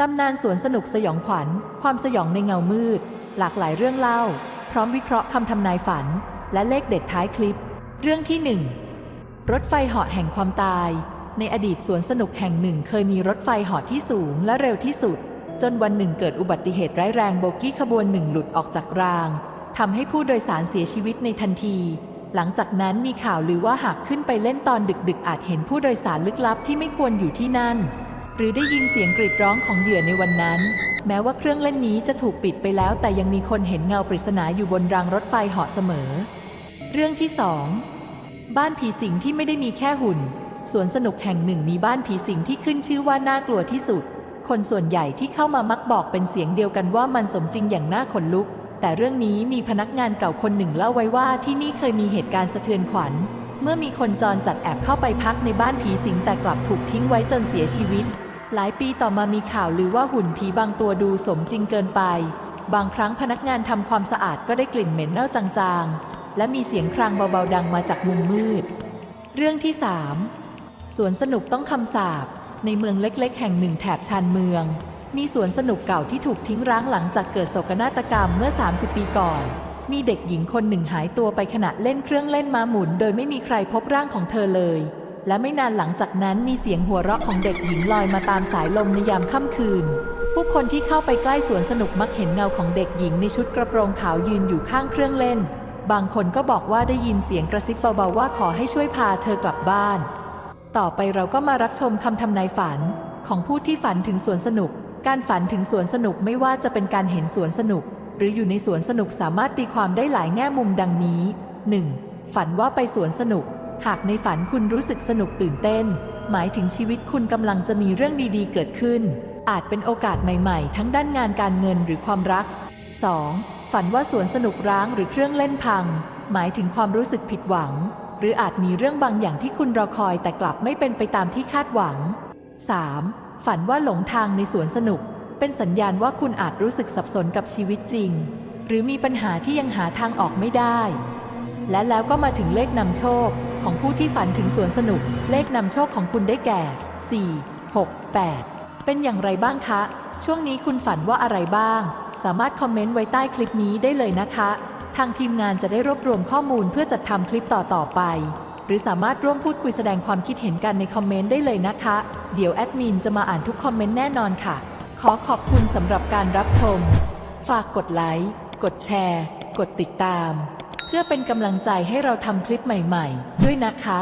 ตำนานสวนสนุกสยองขวัญ ความสยองในเงามืด หลากหลายเรื่องเล่า พร้อมวิเคราะห์คำทำนายฝัน และเลขเด็ดท้ายคลิป เรื่องที่หนึ่งรถไฟเหาะแห่งความตาย ในอดีตสวนสนุกแห่งหนึ่ง เคยมีรถไฟเหาะที่สูงและเร็วที่สุด จนวันหนึ่งเกิดอุบัติเหตุร้ายแรงโบกี้ขบวนหนึ่งหลุดออกจากรางทำให้ผู้โดยสารเสียชีวิตในทันที หลังจากนั้นมีข่าวลือว่าหากขึ้นไปเล่นตอนดึกๆ อาจเห็นผู้โดยสารลึกลับที่ไม่ควรอยู่ที่นั่น หรือได้ยินเสียงกรีดร้องของเหยื่อในวันนั้น แม้ว่าเครื่องเล่นนี้จะถูกปิดไปแล้ว แต่ยังมีคนเห็นเงาปริศนาอยู่บนรางรถไฟเหาะเสมอ เรื่องที่สองบ้านผีสิงที่ไม่ได้มีแค่หุ่นสวนสนุกแห่งหนึ่งมีบ้านผีสิงที่ขึ้นชื่อว่าน่ากลัวที่สุด คนส่วนใหญ่ที่เข้ามามักบอกเป็นเสียงเดียวกันว่ามันสมจริงอย่างน่าขนลุก แต่เรื่องนี้มีพนักงานเก่าคนหนึ่งเล่าไว้ว่าที่นี่เคยมีเหตุการณ์สะเทือนขวัญ เมื่อมีคนจรจัดแอบเข้าไปพักในบ้านผีสิงแต่กลับถูกทิ้งไว้จนเสียชีวิต หลายปีต่อมามีข่าวลือว่าหุ่นผีบางตัวดูสมจริงเกินไป บางครั้งพนักงานทำความสะอาดก็ได้กลิ่นเหม็นเน่าจางๆ และมีเสียงครางเบาๆดังมาจากมุมมืด เรื่องที่ 3 สวนสนุกต้องคำสาปในเมืองเล็กๆ แห่งหนึ่งแถบชานเมือง มีสวนสนุกเก่าที่ถูกทิ้งร้างหลังจากเกิดโศกนาฏกรรมเมื่อ 30 ปีก่อน มีเด็กหญิงคนหนึ่งหายตัวไปขณะเล่นเครื่องเล่นม้าหมุน โดยไม่มีใครพบร่างของเธอเลย และไม่นานหลังจากนั้นมีเสียงหัวเราะของเด็กหญิงลอยมาตามสายลมในยามค่ำคืน ผู้คนที่เข้าไปใกล้สวนสนุกมักเห็นเงาของเด็กหญิงในชุดกระโปรงขาวยืนอยู่ข้างเครื่องเล่น บางคนก็บอกว่าได้ยินเสียงกระซิบเบาๆว่าขอให้ช่วยพาเธอกลับบ้าน ต่อไปเราก็มารับชมคำทำนายฝันของผู้ที่ฝันถึงสวนสนุก การฝันถึงสวนสนุกไม่ว่าจะเป็นการเห็นสวนสนุก หรืออยู่ในสวนสนุกสามารถตีความได้หลายแง่มุมดังนี้ 1. ฝันว่าไปสวนสนุก หากในฝันคุณรู้สึกสนุกตื่นเต้น หมายถึงชีวิตคุณกำลังจะมีเรื่องดีๆ เกิดขึ้น อาจเป็นโอกาสใหม่ๆ ทั้งด้านงานการเงินหรือความรัก 2. ฝันว่าสวนสนุกร้างหรือเครื่องเล่นพัง หมายถึงความรู้สึกผิดหวัง หรืออาจมีเรื่องบางอย่างที่คุณรอคอยแต่กลับไม่เป็นไปตามที่คาดหวัง 3. ฝันว่าหลงทางในสวนสนุก เป็นสัญญาณว่าคุณอาจรู้สึกสับสนกับชีวิตจริง หรือมีปัญหาที่ยังหาทางออกไม่ได้ และแล้วก็มาถึงเลขนำโชค ของผู้ที่ฝันถึงสวนสนุก เลขนำโชคของคุณได้แก่ 4 6 8 เป็นอย่างไรบ้างคะ ช่วงนี้คุณฝันว่าอะไรบ้าง สามารถคอมเมนต์ไว้ใต้คลิปนี้ได้เลยนะคะ ทางทีมงานจะได้รวบรวมข้อมูลเพื่อจัดทำคลิปต่อๆไป หรือสามารถร่วมพูดคุยแสดงความคิดเห็นกันในคอมเมนต์ได้เลยนะคะ เดี๋ยวแอดมินจะมาอ่านทุกคอมเมนต์แน่นอนค่ะ ขอขอบคุณสำหรับการรับชม ฝากกดไลค์ กดแชร์ กดติดตาม เพื่อเป็นกำลังใจให้เราทำคลิปใหม่ๆ ด้วยนะคะ